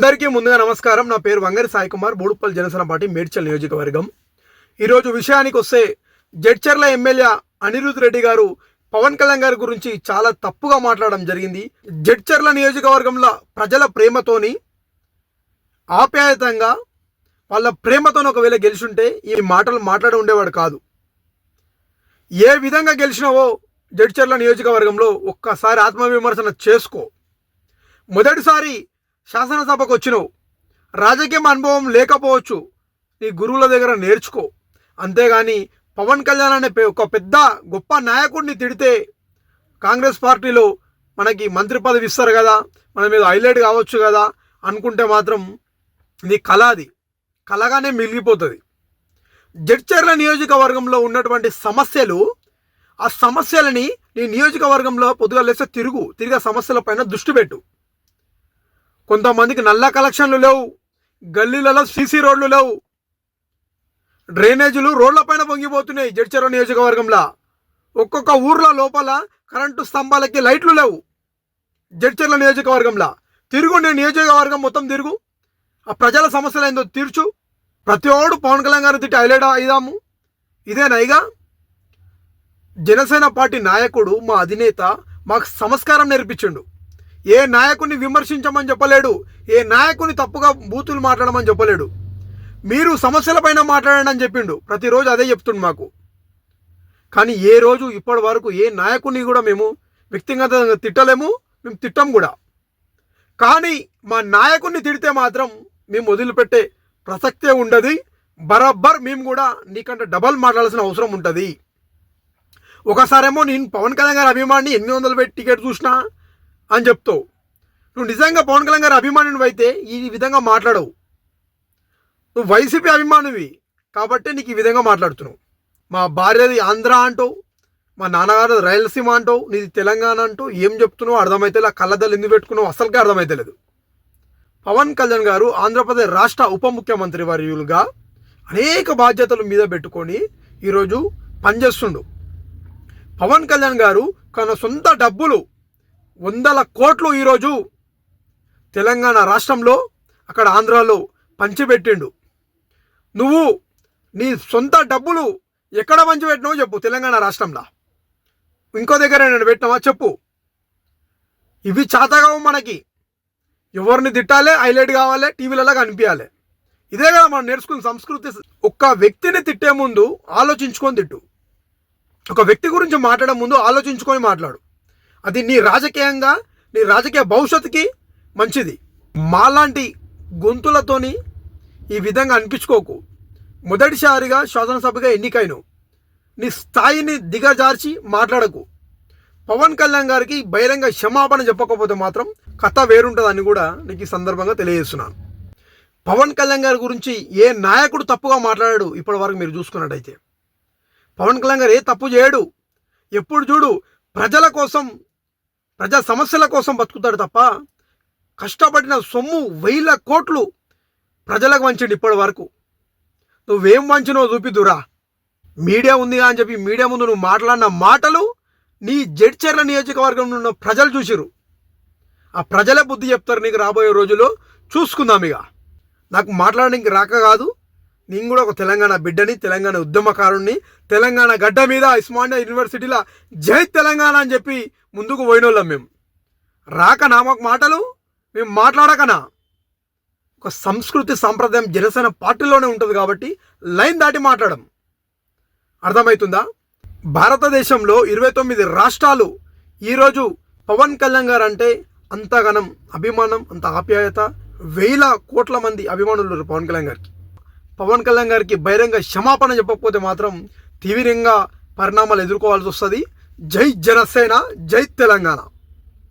అందరికీ ముందుగా నమస్కారం. నా పేరు వంగరి సాయి కుమార్ బోడుపల్లి జనసేన పార్టీ మేడ్చల్ నియోజకవర్గం. ఈరోజు విషయానికి వస్తే జడ్చర్ల ఎమ్మెల్యే అనిరుద్ రెడ్డి గారు పవన్ కళ్యాణ్ గారి గురించి చాలా తప్పుగా మాట్లాడడం జరిగింది. జడ్చర్ల నియోజకవర్గంలో ప్రజల ప్రేమతోని ఆప్యాయతంగా వాళ్ళ ప్రేమతో ఒకవేళ గెలిచుంటే ఈ మాటలు మాట్లాడి ఉండేవాడు కాదు. ఏ విధంగా గెలిచినావో జడ్చర్ల నియోజకవర్గంలో ఒక్కసారి ఆత్మవిమర్శన చేసుకో. మొదటిసారి శాసనసభకు వచ్చినావు రాజకీయం అనుభవం లేకపోవచ్చు. నీ గురువుల దగ్గర నేర్చుకో. అంతేగాని పవన్ కళ్యాణ్ అనే ఒక పెద్ద గొప్ప నాయకుడిని తిడితే కాంగ్రెస్ పార్టీలో మనకి మంత్రి పదవి ఇస్తారు కదా. మన మీద హైలైట్ కావచ్చు కదా అనుకుంటే మాత్రం నీ కళ అది. కళగానే మిగిలిపోతుంది. జడ్చర్ల నియోజకవర్గంలో ఉన్నటువంటి సమస్యలు ఆ సమస్యలని నీ నియోజకవర్గంలో పొద్దుగా లేస్తే తిరుగు. తిరిగి ఆ సమస్యల పైన దృష్టి పెట్టు. కొంతమందికి నల్ల కలెక్షన్లు లేవు గల్లీలలో సీసీ రోడ్లు లేవు. డ్రైనేజీలు రోడ్లపైన పొంగిపోతున్నాయి జడ్చెర నియోజకవర్గంలో. ఒక్కొక్క ఊర్లో లోపల కరెంటు స్తంభాలకి లైట్లు లేవు జడ్చర్ల నియోజకవర్గంలో. తిరుగు నేను నియోజకవర్గం మొత్తం తిరుగు. ఆ ప్రజల సమస్యలు ఏందో తీర్చు. ప్రతి ఒడు పవన్ కళ్యాణ్ గారు తిట్టి హైలైట్ అయిదాము. ఇదే నైగా జనసేన పార్టీ నాయకుడు మా అధినేత మాకు సంస్కారం నేర్పించిండు. ఏ నాయకుని విమర్శించమని చెప్పలేడు ఏ నాయకుని తప్పుగా బూతులు మాట్లాడమని చెప్పలేడు. మీరు సమస్యలపైన మాట్లాడండి అని చెప్పిండు. ప్రతిరోజు అదే చెప్తుండు మాకు. కానీ ఏ రోజు ఇప్పటి వరకు ఏ నాయకుని కూడా మేము వ్యక్తిగతంగా తిట్టలేము మేము తిట్టం కూడా. కానీ మా నాయకుడిని తిడితే మాత్రం మేము వదిలిపెట్టే ప్రసక్తే ఉండదు. బరబ్బర్ మేము కూడా నీకంటే డబల్ మాట్లాడాల్సిన అవసరం ఉంటుంది. ఒకసారేమో నేను పవన్ కళ్యాణ్ గారి అభిమాని ఎనిమిది వందలు పెట్టి టికెట్ చూసినా అని చెప్తావు. నువ్వు నిజంగా పవన్ కళ్యాణ్ గారి అభిమానివి అయితే ఈ విధంగా మాట్లాడవు. నువ్వు వైసీపీ అభిమానివి కాబట్టి నీకు ఈ విధంగా మాట్లాడుతున్నావు. మా భార్యది ఆంధ్ర అంటావు మా నాన్నగారు రాయలసీమ అంటావు నీది తెలంగాణ అంటూ ఏం చెప్తున్నావు అర్థమైతే ఆ కళ్ళదలు ఎందుకు పెట్టుకున్నావు అసలుకే అర్థమైతలేదు. పవన్ కళ్యాణ్ గారు ఆంధ్రప్రదేశ్ రాష్ట్ర ఉప ముఖ్యమంత్రి వర్యులుగా అనేక బాధ్యతలు మీద పెట్టుకొని ఈరోజు పనిచేస్తుండు. పవన్ కళ్యాణ్ గారు తన సొంత డబ్బులు వందల కోట్లు ఈరోజు తెలంగాణ రాష్ట్రంలో అక్కడ ఆంధ్రాలో పంచిపెట్టిండు. నువ్వు నీ సొంత డబ్బులు ఎక్కడ పంచిపెట్టినావు చెప్పు తెలంగాణ రాష్ట్రంలో. ఇంకో దగ్గర నేను పెట్టినావా చెప్పు. ఇవి చాతగావు మనకి. ఎవరిని తిట్టాలి హైలైట్ కావాలి టీవీలలో కనిపించాలి. ఇదే కదా మనం నేర్చుకున్న సంస్కృతి. ఒక్క వ్యక్తిని తిట్టే ముందు ఆలోచించుకొని తిట్టు. ఒక వ్యక్తి గురించి మాట్లాడే ముందు ఆలోచించుకొని మాట్లాడు. అది నీ రాజకీయంగా నీ రాజకీయ భవిష్యత్తుకి మంచిది. మాలాంటి గొంతులతోని ఈ విధంగా అనిపించుకోకు. మొదటిసారిగా శాసనసభగా ఎన్నికైను నీ స్థాయిని దిగజార్చి మాట్లాడకు. పవన్ కళ్యాణ్ గారికి బహిరంగ క్షమాపణ చెప్పకపోతే మాత్రం కథ వేరుంటుందని కూడా నీకు ఈ సందర్భంగా తెలియజేస్తున్నాను. పవన్ కళ్యాణ్ గారి గురించి ఏ నాయకుడు తప్పుగా మాట్లాడాడు ఇప్పటి వరకు మీరు చూసుకున్నట్టయితే. పవన్ కళ్యాణ్ గారు ఏ తప్పు చేయడు. ఎప్పుడు చూడు ప్రజల కోసం ప్రజా సమస్యల కోసం బతుకుతాడు తప్ప కష్టపడిన సొమ్ము వేల కోట్లు ప్రజలకు వంచండి ఇప్పటి వరకు. నువ్వేం వంచినో చూపిద్దురా. మీడియా ఉందిగా అని చెప్పి మీడియా ముందు నువ్వు మాట్లాడిన మాటలు నీ జడ్చర్ల నియోజకవర్గంలో ఉన్న ప్రజలు చూసిరు ఆ ప్రజల బుద్ధి చెప్తారు నీకు రాబోయే రోజుల్లో. చూసుకుందాం ఇక. నాకు మాట్లాడడానికి రాక కాదు. నేను కూడా ఒక తెలంగాణ బిడ్డని తెలంగాణ ఉద్యమకారుణ్ణి తెలంగాణ గడ్డ మీద ఉస్మానియా యూనివర్సిటీలో జై తెలంగాణ అని చెప్పి ముందుకు పోయినోళ్ళం మేము. రాక నామకు మాటలు మేము మాట్లాడకనా? ఒక సంస్కృతి సాంప్రదాయం జనసేన పార్టీలోనే ఉంటుంది కాబట్టి లైన్ దాటి మాట్లాడడం. అర్థమవుతుందా? భారతదేశంలో ఇరవై తొమ్మిది రాష్ట్రాలు ఈరోజు పవన్ కళ్యాణ్ గారు అంటే అంతగనం అభిమానం అంత ఆప్యాయత వేల కోట్ల మంది అభిమానులు పవన్ కళ్యాణ్ గారికి. పవన్ కళ్యాణ్ గారికి బహిరంగ క్షమాపణ చెప్పకపోతే మాత్రం తీవ్రంగా పరిణామాలు ఎదుర్కోవాల్సి వస్తుంది. జై జనసేన జై తెలంగాణ.